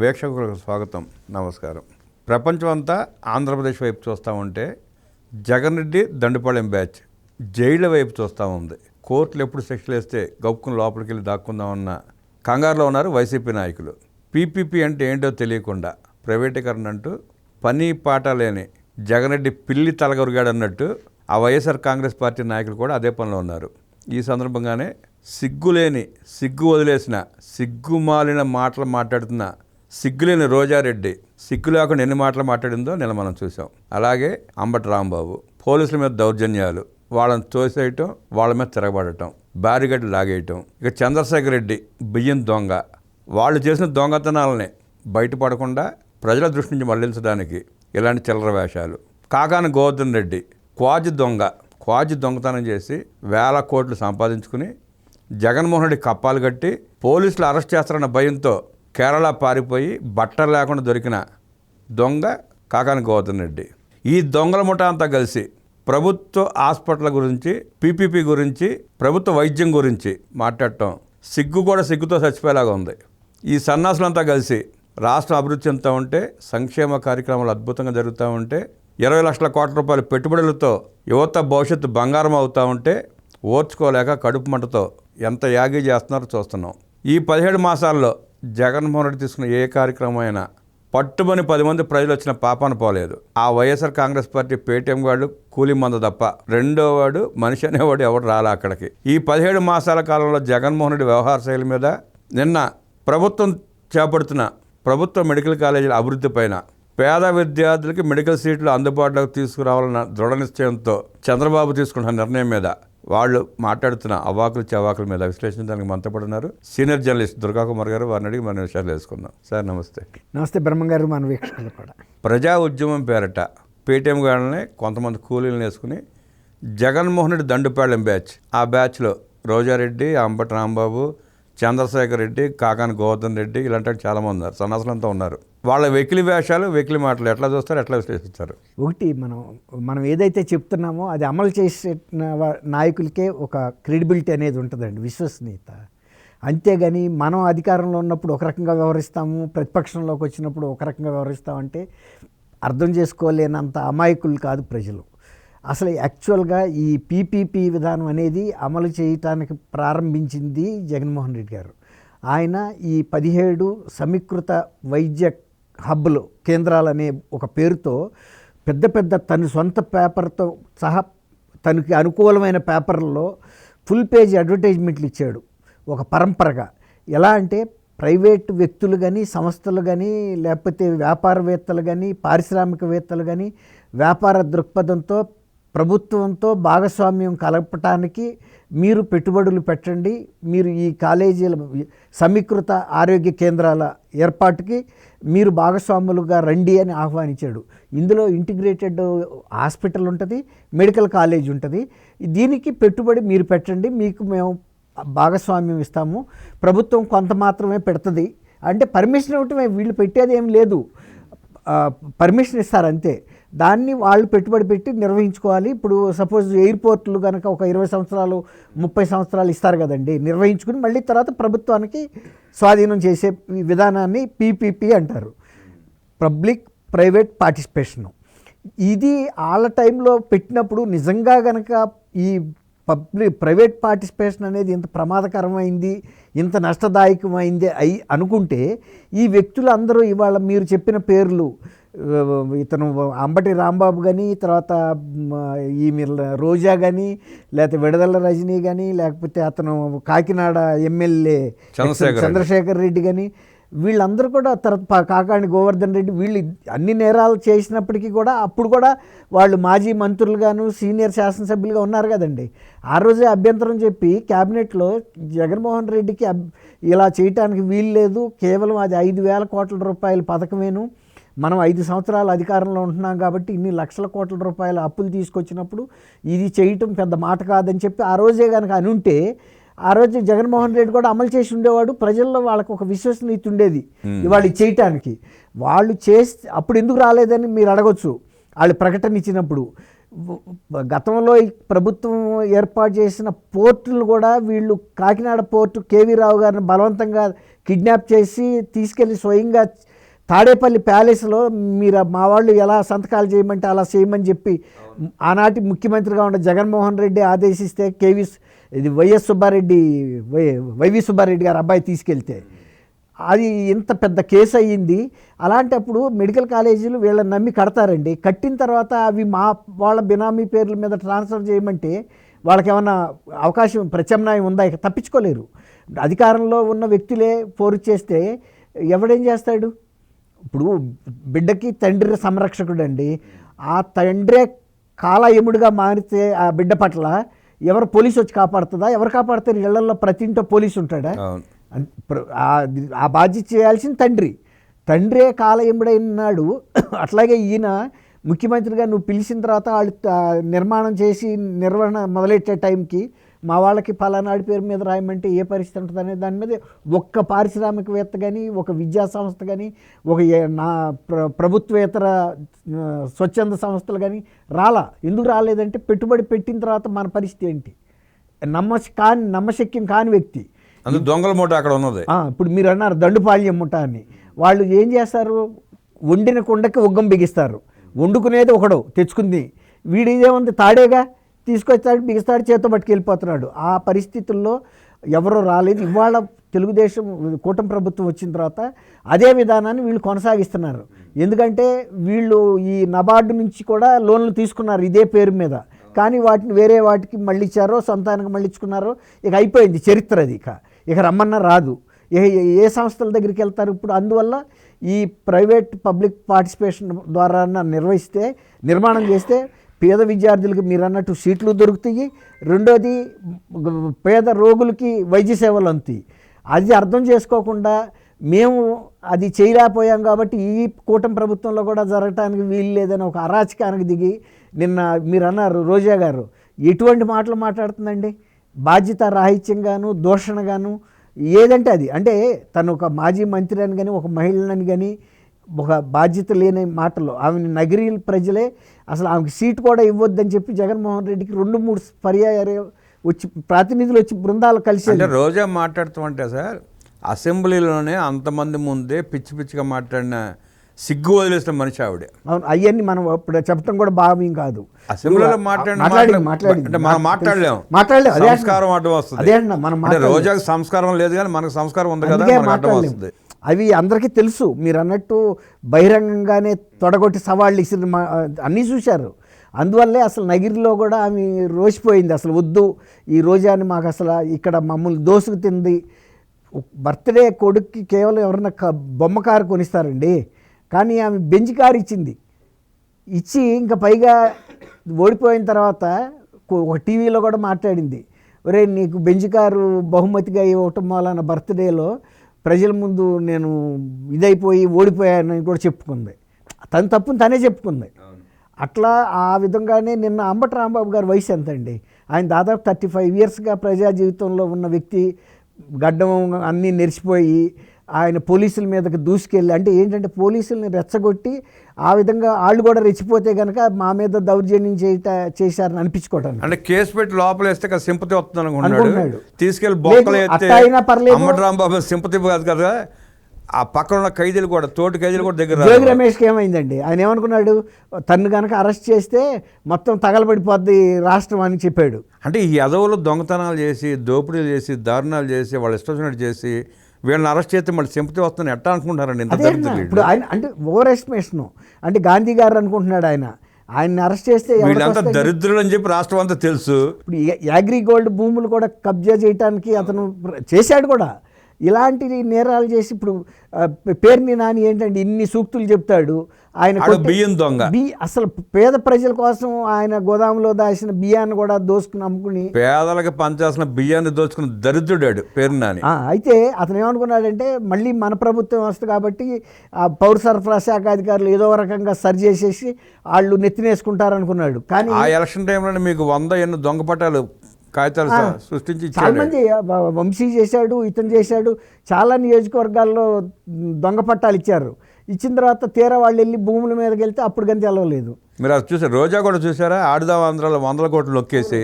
వీక్షకులకు స్వాగతం. నమస్కారం. ప్రపంచం అంతా ఆంధ్రప్రదేశ్ వైపు చూస్తూ ఉంటే జగన్ రెడ్డి దండుపాళెం బ్యాచ్ జైళ్ళ వైపు చూస్తూ ఉంది. కోర్టులు ఎప్పుడు శిక్షలు వేస్తే గప్పుకుని లోపలికి వెళ్ళి దాక్కుందామన్న కంగారులో ఉన్నారు వైసీపీ నాయకులు. పీపీపీ అంటే ఏంటో తెలియకుండా ప్రైవేటీకరణ అంటూ పని పాట లేని జగన్ రెడ్డి పిల్లి తలగొరిగాడు అన్నట్టు ఆ వైఎస్ఆర్ కాంగ్రెస్ పార్టీ నాయకులు కూడా అదే పనిలో ఉన్నారు. ఈ సందర్భంగానే సిగ్గులేని సిగ్గు వదిలేసిన సిగ్గుమాలిన మాటలు మాట్లాడుతున్న సిగ్గులేని రోజారెడ్డి సిగ్గు లేకుండా ఎన్ని మాటలు మాట్లాడిందో నిన్న మనం చూసాం అలాగే అంబటి రాంబాబు పోలీసుల మీద దౌర్జన్యాలు వాళ్ళని తోసేయటం వాళ్ళ మీద తిరగబడటం బ్యారిగడ్డ లాగేయటం ఇక చంద్రశేఖర్ రెడ్డి బియ్యం దొంగ. వాళ్ళు చేసిన దొంగతనాలని బయటపడకుండా ప్రజల దృష్టి నుంచి మళ్ళించడానికి ఇలాంటి చిల్లర వేషాలు. కాకాన గోవర్ధన్ రెడ్డి క్వాజి దొంగ క్వాజి దొంగతనం చేసి వేల కోట్లు సంపాదించుకుని జగన్మోహన్ రెడ్డి కప్పాలు కట్టి పోలీసులు అరెస్ట్ చేస్తారన్న భయంతో కేరళ పారిపోయి బట్టలు లేకుండా దొరికిన దొంగ కాకాని గోవర్ధన్ రెడ్డి ఈ దొంగల ముఠా అంతా కలిసి ప్రభుత్వ హాస్పిటల్ గురించి పీపీపీ గురించి ప్రభుత్వ వైద్యం గురించి మాట్లాడటం సిగ్గు కూడా సిగ్గుతో చచ్చిపోయేలాగా ఉంది. ఈ సన్నాసులంతా కలిసి రాష్ట్రం అభివృద్ధి చెందుతూ ఉంటే సంక్షేమ కార్యక్రమాలు అద్భుతంగా జరుగుతూ ఉంటే ఇరవై లక్షల కోట్ల రూపాయల పెట్టుబడులతో యువత భవిష్యత్తు బంగారం అవుతూ ఉంటే ఓర్చుకోలేక కడుపు మంటతో ఎంత యాగి చేస్తున్నారో చూస్తున్నాం. ఈ పదిహేడు మాసాల్లో జగన్మోహన్ రెడ్డి తీసుకున్న ఏ కార్యక్రమం అయినా పట్టుమని పది మంది ప్రజలు వచ్చిన పాపాన పోలేదు. ఆ వైఎస్ఆర్ కాంగ్రెస్ పార్టీ పేటీఎం వాడు కూలి మంద తప్ప రెండో వాడు మనిషి అనేవాడు ఎవడు రాలే అక్కడికి. ఈ పదిహేడు మాసాల కాలంలో జగన్మోహన్ రెడ్డి వ్యవహార శైలి మీద నిన్న ప్రభుత్వం చేపడుతున్న ప్రభుత్వ మెడికల్ కాలేజీల అభివృద్ధి పైన పేద విద్యార్థులకి మెడికల్ సీట్లు అందుబాటులోకి తీసుకురావాలన్న దృఢ నిశ్చయంతో చంద్రబాబు తీసుకున్న నిర్ణయం మీద వాళ్ళు మాట్లాడుతున్న అవాకులు చవాకుల మీద విశ్లేషించడానికి మనతో పాటు ఉన్నారు. సీనియర్ జర్నలిస్ట్ దుర్గా కుమార్ గారు వారిని అడిగి మన విషయాలు వేసుకుందాం సార్ నమస్తే. నమస్తే బ్రహ్మంగారు మన వీక్షకులు కూడా. ప్రజా ఉద్యమం పేరట పేటీఎం గాడిని కొంతమంది కూలీలను వేసుకుని జగన్మోహన్ రెడ్డి దండుపాళెం బ్యాచ్ ఆ బ్యాచ్లో రోజారెడ్డి అంబటి రాంబాబు చంద్రశేఖర్ రెడ్డి కాకాని గోవర్ధన్ రెడ్డి ఇలాంటి చాలామంది ఉన్నారు. సన్నాసులంతా ఉన్నారు. వాళ్ళ వెకిలి వేషాలు వెకిలి మాటలు ఎట్లా చూస్తారు ఎట్లా విశ్లేషిస్తారు? ఒకటి మనం మనం ఏదైతే చెప్తున్నామో అది అమలు చేసే నాయకులకే ఒక క్రెడిబిలిటీ అనేది ఉంటుందండి విశ్వసనీయత. అంతేగాని మనం అధికారంలో ఉన్నప్పుడు ఒక రకంగా వ్యవహరిస్తాము ప్రతిపక్షంలోకి వచ్చినప్పుడు ఒక రకంగా వ్యవహరిస్తామంటే అర్థం చేసుకోలేనంత అమాయకులు కాదు ప్రజలు. అసలు యాక్చువల్గా ఈ పీపీపీ విధానం అనేది అమలు చేయటానికి ప్రారంభించింది జగన్మోహన్ రెడ్డి గారు. ఆయన ఈ పదిహేడు సమీకృత వైద్య హబ్బులు కేంద్రాలనే ఒక పేరుతో పెద్ద పెద్ద తన సొంత పేపర్తో సహా తనకి అనుకూలమైన పేపర్లలో ఫుల్ పేజ్ అడ్వర్టైజ్మెంట్లు ఇచ్చాడు ఒక పరంపరగా. ఎలా అంటే ప్రైవేట్ వ్యక్తులు కానీ సంస్థలు కానీ లేకపోతే వ్యాపారవేత్తలు కానీ పారిశ్రామికవేత్తలు కానీ వ్యాపార దృక్పథంతో ప్రభుత్వంతో భాగస్వామ్యం కలపటానికి మీరు పెట్టుబడులు పెట్టండి. మీరు ఈ కాలేజీల సమీకృత ఆరోగ్య కేంద్రాల ఏర్పాటుకి మీరు భాగస్వాములుగా రండి అని ఆహ్వానించాడు. ఇందులో ఇంటిగ్రేటెడ్ హాస్పిటల్ ఉంటుంది మెడికల్ కాలేజ్ ఉంటుంది. దీనికి పెట్టుబడి మీరు పెట్టండి మీకు మేము భాగస్వామ్యం ఇస్తాము. ప్రభుత్వం కొంత మాత్రమే పెడుతుంది. అంటే పర్మిషన్ ఇవ్వటమే వీళ్ళు పెట్టేది ఏం లేదు పర్మిషన్ ఇస్తారు అంతే. దాన్ని వాళ్ళు పెట్టుబడి పెట్టి నిర్వహించుకోవాలి. ఇప్పుడు సపోజ్ ఎయిర్పోర్ట్లు కనుక ఒక ఇరవై సంవత్సరాలు ముప్పై సంవత్సరాలు ఇస్తారు కదండి. నిర్వహించుకుని మళ్ళీ తర్వాత ప్రభుత్వానికి స్వాధీనం చేసే విధానాన్ని పీపీపీ అంటారు. Public private participation. ఇది వాళ్ళ టైంలో పెట్టినప్పుడు నిజంగా గనక ఈ పబ్లిక్ ప్రైవేట్ పార్టిసిపేషన్ అనేది ఇంత ప్రమాదకరమైంది ఇంత నష్టదాయకమైంది అయి అనుకుంటే ఈ వ్యక్తులు అందరూ ఇవాళ మీరు చెప్పిన పేర్లు ఇతను అంబటి రాంబాబు కానీ తర్వాత మ, ఈ మీరు రోజా కానీ లేకపోతే విడదల రజనీ కానీ లేకపోతే అతను కాకినాడ ఎమ్మెల్యే చంద్రశేఖర్ రెడ్డి. కానీ వీళ్ళందరూ కూడా తర్వాత కాకాణి గోవర్ధన్ రెడ్డి వీళ్ళు అన్ని నేరాలు చేసినప్పటికీ కూడా అప్పుడు కూడా వాళ్ళు మాజీ మంత్రులుగాను సీనియర్ శాసనసభ్యులుగా ఉన్నారు కదండి ఆ రోజే అభ్యంతరం చెప్పి క్యాబినెట్లో జగన్మోహన్ రెడ్డికి ఇలా చేయటానికి వీలు లేదు కేవలం అది ఐదు వేల కోట్ల రూపాయల పథకమేను మనం ఐదు సంవత్సరాలు అధికారంలో ఉంటున్నాం కాబట్టి ఇన్ని లక్షల కోట్ల రూపాయల అప్పులు తీసుకొచ్చినప్పుడు ఇది చేయటం పెద్ద మాట కాదని చెప్పి ఆ రోజే కనుక అని ఉంటే ఆ రోజు జగన్మోహన్ రెడ్డి కూడా అమలు చేసి ఉండేవాడు. ప్రజల్లో వాళ్ళకు ఒక విశ్వసనీయత ఉండేది ఇవాళ చేయటానికి. వాళ్ళు చేస్తే అప్పుడు ఎందుకు రాలేదని మీరు అడగొచ్చు. వాళ్ళు ప్రకటన ఇచ్చినప్పుడు. గతంలో ప్రభుత్వం ఏర్పాటు చేసిన పోర్టులు కూడా వీళ్ళు కాకినాడ పోర్టు కేవీ రావు గారిని బలవంతంగా కిడ్నాప్ చేసి తీసుకెళ్ళి స్వయంగా తాడేపల్లి ప్యాలెస్లో మీరు మా వాళ్ళు ఎలా సంతకాలు చేయమంటే అలా చేయమని చెప్పి ఆనాటి ముఖ్యమంత్రిగా ఉన్న జగన్మోహన్ రెడ్డి ఆదేశిస్తే కేవీ ఇది YS Subba Reddy Y YV Subba Reddy గారు అబ్బాయి తీసుకెళ్తే అది ఇంత పెద్ద కేసు అయ్యింది. అలాంటప్పుడు మెడికల్ కాలేజీలు వీళ్ళని నమ్మి కడతారండి. కట్టిన తర్వాత అవి మా వాళ్ళ బినామీ పేర్ల మీద ట్రాన్స్ఫర్ చేయమంటే వాళ్ళకి ఏమన్నా అవకాశం ప్రత్యామ్నాయం ఉందా? తప్పించుకోలేరు. అధికారంలో ఉన్న వ్యక్తులే పోరు చేస్తే ఎవడేం చేస్తాడు? ఇప్పుడు బిడ్డకి తండ్రి సంరక్షకుడు అండి ఆ తండ్రే కాలయముడిగా మారితే ఆ బిడ్డ పట్ల ఎవరు పోలీసు వచ్చి కాపాడుతుందా? ఎవరు కాపాడుతారు ఇళ్ళలో ప్రతి ఇంట్లో పోలీసు ఉంటాడా? ఆ- బాధ్యత చేయాల్సిన తండ్రి. తండ్రే కాలయంబడైనాడు అట్లాగే ఈయన ముఖ్యమంత్రిగా నువ్వు పిలిచిన తర్వాత వాళ్ళు నిర్మాణం చేసి నిర్వహణ మొదలెట్టే టైంకి మా వాళ్ళకి పలానాడి పేరు మీద రాయమంటే ఏ పరిస్థితి ఉంటుంది అనే దాని మీద ఒక్క పారిశ్రామికవేత్త కానీ ఒక విద్యా సంస్థ కానీ ఒక నా ప్ర ప్రభుత్వేతర స్వచ్ఛంద సంస్థలు కానీ రాలా. ఎందుకు రాలేదంటే పెట్టుబడి పెట్టిన తర్వాత మన పరిస్థితి ఏంటి? నమ్మశ కాని నమ్మశక్యం కాని వ్యక్తి. దొంగల మూట అక్కడ ఉన్నది. ఇప్పుడు మీరు అన్నారు దండుపాళ్యం ముఠ అని. వాళ్ళు ఏం చేస్తారు? వండిన కుండకి ఉగ్గం బిగిస్తారు. వండుకునేది ఒకడు తెచ్చుకుంది. వీడు ఇదేముంది తాడేగా? తీసుకొస్తాడు బిగిస్తాడు చేత్తో పట్టుకెళ్ళిపోతున్నాడు. ఆ పరిస్థితుల్లో ఎవరో రాలేదు. ఇవాళ తెలుగుదేశం కూటమి ప్రభుత్వం వచ్చిన తర్వాత అదే విధానాన్ని వీళ్ళు కొనసాగిస్తున్నారు. ఎందుకంటే వీళ్ళు ఈ నబార్డు నుంచి కూడా లోన్లు తీసుకున్నారు ఇదే పేరు మీద. కానీ వాటిని వేరే వాటికి మళ్ళీ సొంతానికి మళ్ళించుకున్నారో ఇక అయిపోయింది చరిత్ర అది ఇక. ఇక రమ్మన్నా రాదు. ఏ ఏ సంస్థల దగ్గరికి వెళ్తారు ఇప్పుడు? అందువల్ల ఈ ప్రైవేట్ పబ్లిక్ పార్టిసిపేషన్ ద్వారా నిర్వహిస్తే నిర్మాణం చేస్తే పేద విద్యార్థులకు మీరు అన్నట్టు సీట్లు దొరుకుతాయి. రెండోది పేద రోగులకి వైద్య సేవలు అందుతాయి. అది అర్థం చేసుకోకుండా మేము అది చేయలేకపోయాం కాబట్టి ఈ కూటమి ప్రభుత్వంలో కూడా జరగటానికి వీలు లేదని ఒక అరాచకానికి దిగి నిన్న మీరు అన్నారు రోజా గారు. ఎటువంటి మాటలు మాట్లాడుతుందండి? బాధ్యత రాహిత్యంగాను దూషణగాను ఏదంటే అది. అంటే తను ఒక మాజీ మంత్రి అని కానీ ఒక మహిళని కానీ ఒక బాధ్యత లేని మాటలు. ఆమె నగరీ ప్రజలే అసలు ఆమెకి సీట్ కూడా ఇవ్వద్దని చెప్పి జగన్మోహన్ రెడ్డికి రెండు మూడు పర్యాయాలు వచ్చి ప్రతినిధులు వచ్చి బృందాలు కలిసి అంటే రోజా మాట్లాడుతామంటే సార్ అసెంబ్లీలోనే అంతమంది ముందే పిచ్చి పిచ్చిగా మాట్లాడిన సిగ్గు వదిలేసిన మనిషి ఆవిడ. అవును అవన్నీ మనం ఇప్పుడు చెప్పడం కూడా భావ్యం కాదు. అసెంబ్లీలో మాట్లాడి మనం మాట్లాడలేం. మాట్లాడలేం. అదే సంస్కారం అడ్డం వస్తుంది. అదే మనం. రోజాకి సంస్కారం లేదు కానీ మనకు సంస్కారం ఉంది కదా అడ్డం. వస్తుంది. అవి అందరికీ తెలుసు. మీరు అన్నట్టు బహిరంగంగానే తొడగొట్టి సవాళ్ళు ఇసిన మా అన్నీ చూశారు. అందువల్లే అసలు నగిరిలో కూడా ఆమె రోసిపోయింది. అసలు వద్దు ఈ రోజాని మాకు అసలు ఇక్కడ మమ్మల్ని దోసుకు తింది. బర్త్డే కొడుక్కి కేవలం ఎవరన్నా క- బొమ్మ కారు కొనిస్తారండి. కానీ ఆమె బెంచ్ కారు ఇచ్చింది. ఇచ్చి ఇంకా పైగా ఓడిపోయిన తర్వాత ఒక టీవీలో కూడా మాట్లాడింది. ఒరే నీకు బెంజ్ కారు బహుమతిగా ఇవ్వటం వలన బర్త్డేలో ప్రజల ముందు నేను ఇదైపోయి ఓడిపోయానని కూడా చెప్పుకుంది. తన తప్పుని తనే చెప్పుకుంది. అట్లా ఆ విధంగానే నిన్న అంబటి రాంబాబు గారి వయసు ఎంత అండి ఆయన దాదాపు థర్టీ ఫైవ్ ఇయర్స్గా ప్రజా జీవితంలో ఉన్న వ్యక్తి గడ్డం అన్నీ నెరిసిపోయి ఆయన పోలీసుల మీదకి దూసుకెళ్ళి అంటే ఏంటంటే పోలీసుల్ని రెచ్చగొట్టి ఆ విధంగా వాళ్ళు కూడా రెచ్చిపోతే కనుక మా మీద దౌర్జన్యం చేయట చేశారని అనిపించుకోవటానికి. అంటే కేసు పెట్టి లోపల వేస్తే కదా సింపతి వస్తుంది అనుకున్నాడు బొక్కలు అయినా పర్లేదు. సింపతి కాదు కదా. ఆ పక్కన ఉన్న ఖైదీలు కూడా తోటి ఖైదీలు కూడా దగ్గర జోగి రారు. రమేష్కి ఏమైందండి? ఆయన ఏమనుకున్నాడు? తన్ను కనుక అరెస్ట్ చేస్తే మొత్తం తగలబడిపోద్ది రాష్ట్రం అని చెప్పాడు. అంటే ఈ యదవులు దొంగతనాలు చేసి దోపిడీలు చేసి దారుణాలు చేసి వాళ్ళు ఇష్టం చేసి వీళ్ళని అరెస్ట్ చేస్తే మళ్ళీ సింపతి వస్తుందని ఎట్టా అనుకుంటారండి ఇంత ఇప్పుడు ఆయన అంటే ఓవర్ ఎస్టిమేషన్. అంటే గాంధీ గారు అనుకుంటున్నాడు ఆయన. ఆయన్ని అరెస్ట్ చేస్తే వీళ్ళంతా? దరిద్రులు అని చెప్పి రాష్ట్రం అంతా తెలుసు. ఇప్పుడు యా- యాగ్రి గోల్డ్ భూములు కూడా కబ్జా చేయడానికి అతను చేశాడు కూడా. ఇలాంటి నేరాలు చేసి ఇప్పుడు పేరుని నాని ఏంటంటే ఇన్ని సూక్తులు చెప్తాడు ఆయన బియ్యం దొంగ. బి అసలు పేద ప్రజల కోసం ఆయన గోదాంలో దాచిన బియ్యాన్ని కూడా దోసుకుని అమ్ముకుని పేదలకు పంచాల్సిన బియ్యాన్ని దోచుకున్న దరిద్రుడాడు పేరు నాని. అయితే అతను ఏమనుకున్నాడంటే మళ్ళీ మన ప్రభుత్వం వస్తుంది కాబట్టి ఆ పౌర సరఫరా శాఖ అధికారులు ఏదో రకంగా సరి చేసేసి వాళ్ళు నెత్తినేసుకుంటారు అనుకున్నాడు కానీ ఆ ఎలక్షన్ టైంలో మీకు వంద ఎన్ని దొంగ పట్టాలు కాగితాలు సృష్టించి చాలా మంది వంశీ చేశాడు ఇతను చేశాడు చాలా నియోజకవర్గాల్లో దొంగ పట్టాలు ఇచ్చారు. ఇచ్చిన తర్వాత తీరా వాళ్ళు వెళ్ళి భూముల మీదకి వెళ్తే అప్పుడు కానీ తెలవలేదు. మీరు అది చూసారు? రోజా కూడా చూసారా? ఆడుదాం ఆంధ్రాలో వందల కోట్లు నొక్కేసి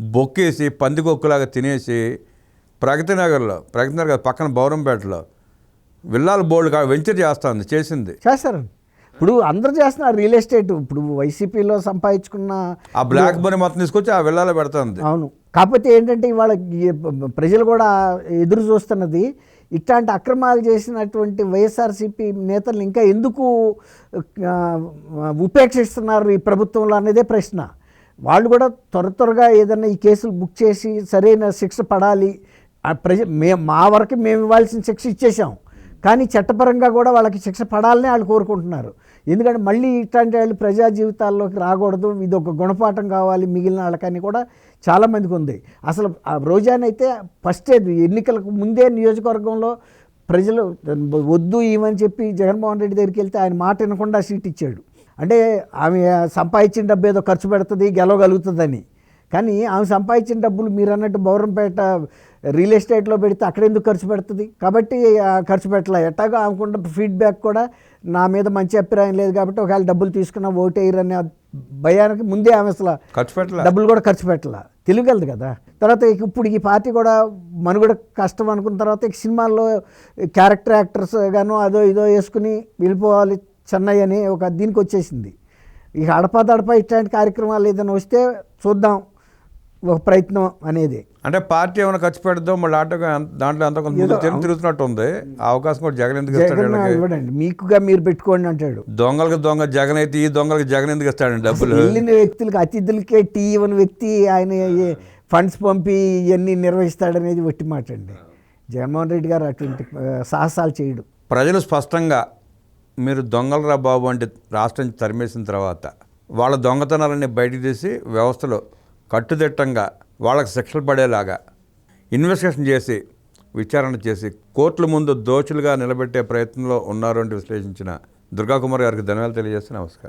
బొక్కేసి పందికొక్కులాగా తినేసి ప్రగతి నగర్లో ప్రగతి నగర్ పక్కన బౌరంపేటలో విల్లాల బోర్డు వెంచర్ చేస్తుంది చేసింది. చేస్తారు. ఇప్పుడు అందరూ చేస్తున్నారు రియల్ ఎస్టేట్. ఇప్పుడు వైసీపీలో సంపాదించుకున్న ఆ బ్లాక్ మనీ మొత్తం తీసుకొచ్చి ఆ విల్లాలో పెడుతుంది. అవును. కాకపోతే ఏంటంటే ఇవాళ ప్రజలు కూడా ఎదురు చూస్తున్నది ఇట్లాంటి అక్రమాలు చేసినటువంటి వైఎస్ఆర్సీపీ నేతలు ఇంకా ఎందుకు ఉపేక్షిస్తున్నారు ఈ ప్రభుత్వంలో అనేదే ప్రశ్న. వాళ్ళు కూడా త్వర త్వరగా ఏదైనా ఈ కేసులు బుక్ చేసి సరైన శిక్ష పడాలి. ఆ ప్రజ మే మా వరకు మేము ఇవ్వాల్సిన శిక్ష ఇచ్చేసాం కానీ చట్టపరంగా కూడా వాళ్ళకి శిక్ష పడాలని వాళ్ళు కోరుకుంటున్నారు. ఎందుకంటే మళ్ళీ ఇట్లాంటి వాళ్ళు ప్రజా జీవితాల్లోకి రాకూడదు. ఇది ఒక గుణపాఠం కావాలి. మిగిలిన వాళ్ళకని కూడా చాలామందికి ఉంది. అసలు ఆ రోజానైతే ఫస్ట్ ఎన్నికలకు ముందే నియోజకవర్గంలో ప్రజలు వద్దు ఇవని చెప్పి జగన్మోహన్ రెడ్డి దగ్గరికి వెళ్తే ఆయన మాట వినకుండా సీట్ ఇచ్చాడు. అంటే ఆమె సంపాదించిన డబ్బు ఏదో ఖర్చు పెడుతుంది గెలవగలుగుతుందని. కానీ ఆమె సంపాదించిన డబ్బులు మీరు అన్నట్టు బౌరంపేట రియల్ ఎస్టేట్లో పెడితే అక్కడ ఎందుకు ఖర్చు పెడుతుంది? కాబట్టి ఖర్చు పెట్టలే. ఎట్టాగో ఆమెకున్న ఫీడ్బ్యాక్ కూడా నా మీద మంచి అభిప్రాయం లేదు కాబట్టి ఒకవేళ డబ్బులు తీసుకున్న ఓటేయరనే భయానికి ముందే ఆమె అసలు ఖర్చు పెట్టలే. డబ్బులు కూడా ఖర్చు పెట్టాల. తెలియగలదు కదా. తర్వాత ఇప్పుడు ఈ పార్టీ కూడా మనుగడ కష్టం అనుకున్న తర్వాత ఇక సినిమాల్లో క్యారెక్టర్ యాక్టర్స్ గాను అదో ఇదో వేసుకుని వెళ్ళిపోవాలి చెన్నై అని ఒక దీనికి వచ్చేసింది. ఇక అడపా దడప ఇట్లాంటి కార్యక్రమాలు ఏదైనా వస్తే చూద్దాం. ఒక ప్రయత్నం అనేది. అంటే పార్టీ ఏమైనా ఖర్చు పెడదాం మళ్ళీ ఆటో దాంట్లో అంత కొంత తిరుగుతున్నట్టు ఉంది. ఆ అవకాశం కూడా జగన్ ఎందుకు? ఇవ్వడండి. మీకుగా మీరు పెట్టుకోండి అంటాడు. దొంగలకు దొంగ జగన్ అయితే ఈ దొంగలకు జగన్ ఎందుకు ఇస్తాడండి డబ్బులు? వెళ్ళిన వ్యక్తులకి అతిథులకే టీ ఇవ్వని వ్యక్తి ఆయన ఫండ్స్ పంపి ఇవన్నీ నిర్వహిస్తాడనేది వట్టి మాట అండి. జగన్మోహన్ రెడ్డి గారు అటువంటి సాహసాలు చేయడు. ప్రజలు స్పష్టంగా మీరు దొంగలరా బాబు అంటే రాష్ట్రం తరిమేసిన తర్వాత వాళ్ళ దొంగతనాలన్నీ బయటికి తీసి వ్యవస్థలో కట్టుదిట్టంగా వాళ్ళకి శిక్షలు పడేలాగా ఇన్వెస్టిగేషన్ చేసి విచారణ చేసి కోర్టుల ముందు దోషులుగా నిలబెట్టే ప్రయత్నంలో ఉన్నారంటూ విశ్లేషించిన దుర్గాకుమార్ గారికి ధన్యవాదాలు తెలియజేస్తే నమస్కారం.